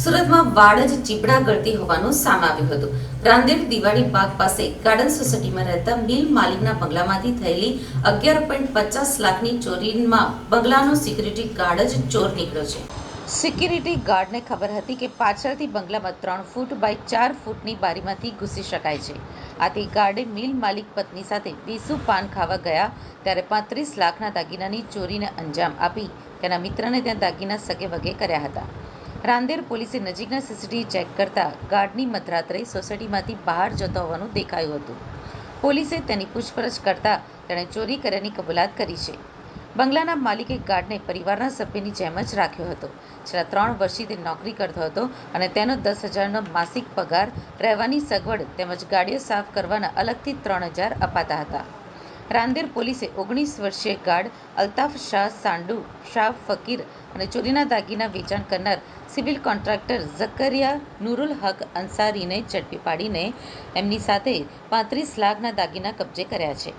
સુરતમાં વાડ જ ચીપડા ગળતી હોવાનું સામે આવ્યું હતું. રાંદેર દિવાળી બાગ પાસે ગાર્ડન સોસાયટીમાં રહેતા મિલ માલિકના બંગલામાંથી થયેલી અગિયાર પોઈન્ટ પચાસ લાખની ચોરીમાં બંગલાનો સિક્યુરિટી ગાર્ડ જ ચોર નીકળ્યો છે. સિક્યુરિટી ગાર્ડને ખબર હતી કે પાછળથી બંગલામાં ત્રણ ફૂટ બાય ચાર ફૂટની બારીમાંથી ઘૂસી શકાય છે. આથી ગાર્ડે મિલ માલિક પત્ની સાથે પીસુ પાન ખાવા ગયા ત્યારે પાંત્રીસ લાખના દાગીનાની ચોરીને અંજામ આપી. તેના મિત્રને ત્યાં દાગીના સગે વગે કર્યા હતા. રાંદેર પોલીસે નજીકના સીસીટીવી ચેક કરતા ગાર્ડની મધરાત્રે સોસાયટીમાંથી બહાર જતો હોવાનું દેખાયું હતું. પોલીસે તેની પૂછપરછ કરતા તેણે ચોરી કર્યાની કબૂલાત કરી છે. બંગલાના માલિકે ગાર્ડને પરિવારના સભ્યની જેમ જ રાખ્યો હતો. છેલ્લા ત્રણ વર્ષથી તે નોકરી કરતો હતો અને તેનો દસ હજારનો માસિક પગાર રહેવાની સગવડ તેમજ ગાડીઓ સાફ કરવાના અલગથી ત્રણ હજાર અપાતા હતા. રાંદેર પોલીસે ઓગણીસ વર્ષીય ગાર્ડ અલ્તાફ શાહ સાંડુ, શાહ ફકીર અને ચોરીના દાગીના વેચાણ કરનાર સિવિલ કોન્ટ્રાક્ટર ઝકરિયા નૂરુલ હક અંસારીને ઝડપી પાડીને એમની સાથે પાંત્રીસ લાખના દાગીના કબજે કર્યા છે.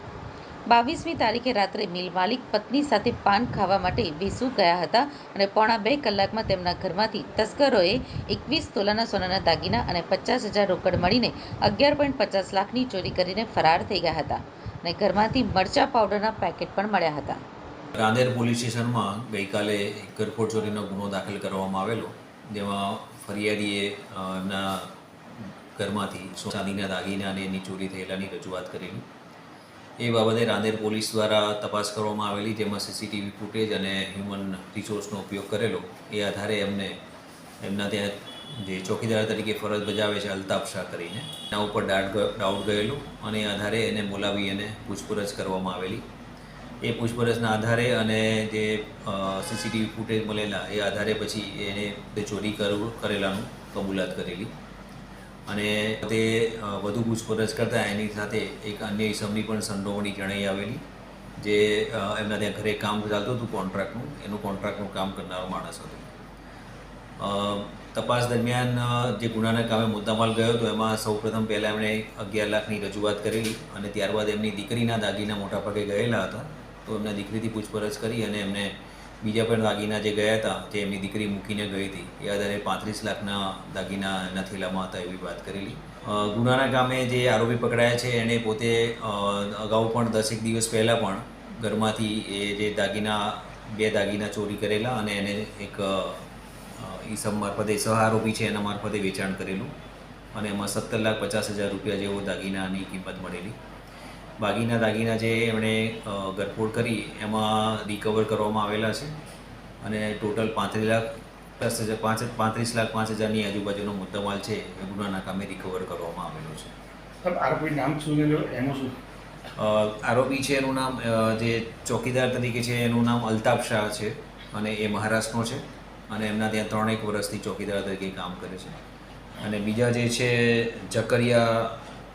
બાવીસમી તારીખે રાત્રે મિલ માલિક પત્ની સાથે પાન ખાવા માટે વેસુ ગયા હતા અને પોણા બે કલાકમાં તેમના ઘરમાંથી તસ્કરોએ એકવીસ તોલાના સોનાના દાગીના અને પચાસ હજાર રોકડ મળીને અગિયાર પોઈન્ટ પચાસ લાખની ચોરી કરીને ફરાર થઈ ગયા હતા અને ઘરમાંથી મરચા પાવડરના પેકેટ પણ મળ્યા હતા. રાંદેર પોલીસ સ્ટેશનમાં ગઈકાલે એક ગરફોડ ચોરીનો ગુનો દાખલ કરવામાં આવેલો. જેમાં ફરિયાદીએ એમના ઘરમાંથી ચાંદીના દાગીના અને એની ચોરી થયેલાની રજૂઆત કરેલી. એ બાબતે રાંદેર પોલીસ દ્વારા તપાસ કરવામાં આવેલી, જેમાં સીસીટીવી ફૂટેજ અને હ્યુમન રિસોર્સનો ઉપયોગ કરેલો. એ આધારે એમને, એમના ત્યાં જે ચોકીદાર તરીકે ફરજ બજાવે છે, અલ્તાફ શાહ કરીને, એના ઉપર ડાઉટ ગયેલું. અને એ આધારે એને બોલાવી અને પૂછપરછ કરવામાં આવેલી. એ પૂછપરછના આધારે અને જે સીસીટીવી ફૂટેજ મળેલા એ આધારે પછી એને તે ચોરી કરવું કરેલાનું કબૂલાત કરેલી. અને તે વધુ પૂછપરછ કરતાં એની સાથે એક અન્ય ઇસમની પણ સંડોવણી જણાઈ આવેલી, જે એમના ત્યાં ઘરે કામ ચાલતું હતું કોન્ટ્રાક્ટનું, એનું કોન્ટ્રાક્ટનું કામ કરનારો માણસ હતો. તપાસ દરમિયાન જે ગુનાના કામે મુદ્દામાલ ગયો હતો, એમાં સૌપ્રથમ પહેલાં એમણે અગિયાર લાખની રજૂઆત કરેલી અને ત્યારબાદ એમની દીકરીના દાગીના મોટાભાગે ગયેલા હતા. તો એમના દીકરીથી પૂછપરછ કરી અને એમને બીજા પણ દાગીના જે ગયા હતા, જે એમની દીકરી મૂકીને ગઈ હતી, એ આધારે પાંત્રીસ લાખના દાગીના એના થેલામાં હતા એવી વાત કરેલી. ગુનાના કામે જે આરોપી પકડાયા છે એણે પોતે અગાઉ પણ દસેક દિવસ પહેલાં પણ ઘરમાંથી એ જે દાગીના, બે દાગીના ચોરી કરેલા અને એને એક ઈસમ મારફતે સહ આરોપી છે એના મારફતે વેચાણ કરેલું. અને એમાં સત્તર લાખ પચાસ હજાર રૂપિયા જેવો દાગીનાની કિંમત મળેલી. બાકીના દાગીના જે એમણે ગરફોડ કરી એમાં રિકવર કરવામાં આવેલા છે. અને ટોટલ પાંત્રીસ લાખ દસ હજાર પાંચ પાંત્રીસ લાખ પાંચ હજારની આજુબાજુનો મુદ્દામાલ છે એ ગુનાના કામે રિકવર કરવામાં આવેલો છે. આરોપી નામ શું એનું શું? આરોપી છે એનું નામ જે ચોકીદાર તરીકે છે એનું નામ અલ્તાફ શાહ છે અને એ મહારાષ્ટ્રનો છે અને એમના ત્યાં ત્રણેક વર્ષથી ચોકીદાર તરીકે કામ કરે છે. અને બીજા જે છે જકરિયા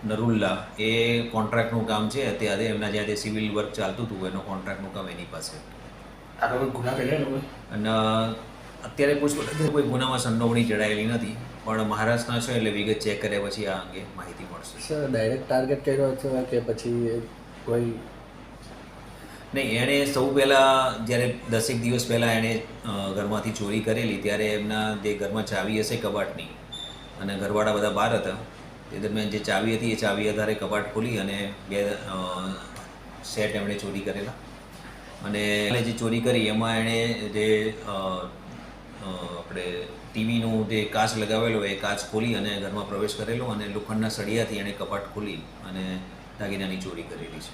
નરુલ્લા એ કોન્ટ્રાક્ટનું કામ છે. અત્યારે એમના જ્યાં તે સિવિલ વર્ક ચાલતું હતું એનું કોન્ટ્રાક્ટનું કામ એની પાસે. અને અત્યારે પૂછપરછ કોઈ ગુનામાં સંડોવણી ચડાયેલી નથી. પણ મહારાષ્ટ્રના છે એટલે વિગત ચેક કર્યા પછી આ અંગે માહિતી મળશે. સર ડાયરેક્ટ ટાર્ગેટ કર્યો છે કે પછી કોઈ નહીં એણે સૌ પહેલાં જ્યારે દસેક દિવસ પહેલાં એણે ઘરમાંથી ચોરી કરેલી ત્યારે એમના જે ઘરમાં ચાવી હશે કબાટની અને ઘરવાળા બધા બહાર હતા તે દરમિયાન જે ચાવી હતી, એ ચાવી આધારે કબાટ ખોલી અને બે સેટ એમણે ચોરી કરેલા. અને એણે જે ચોરી કરી, એમાં એણે જે આપણે ટીવીનું જે કાચ લગાવેલો, એ કાચ ખોલી અને ઘરમાં પ્રવેશ કરેલો અને લોખંડના સળિયાથી એણે કપાટ ખોલી અને દાગીનાની ચોરી કરેલી છે.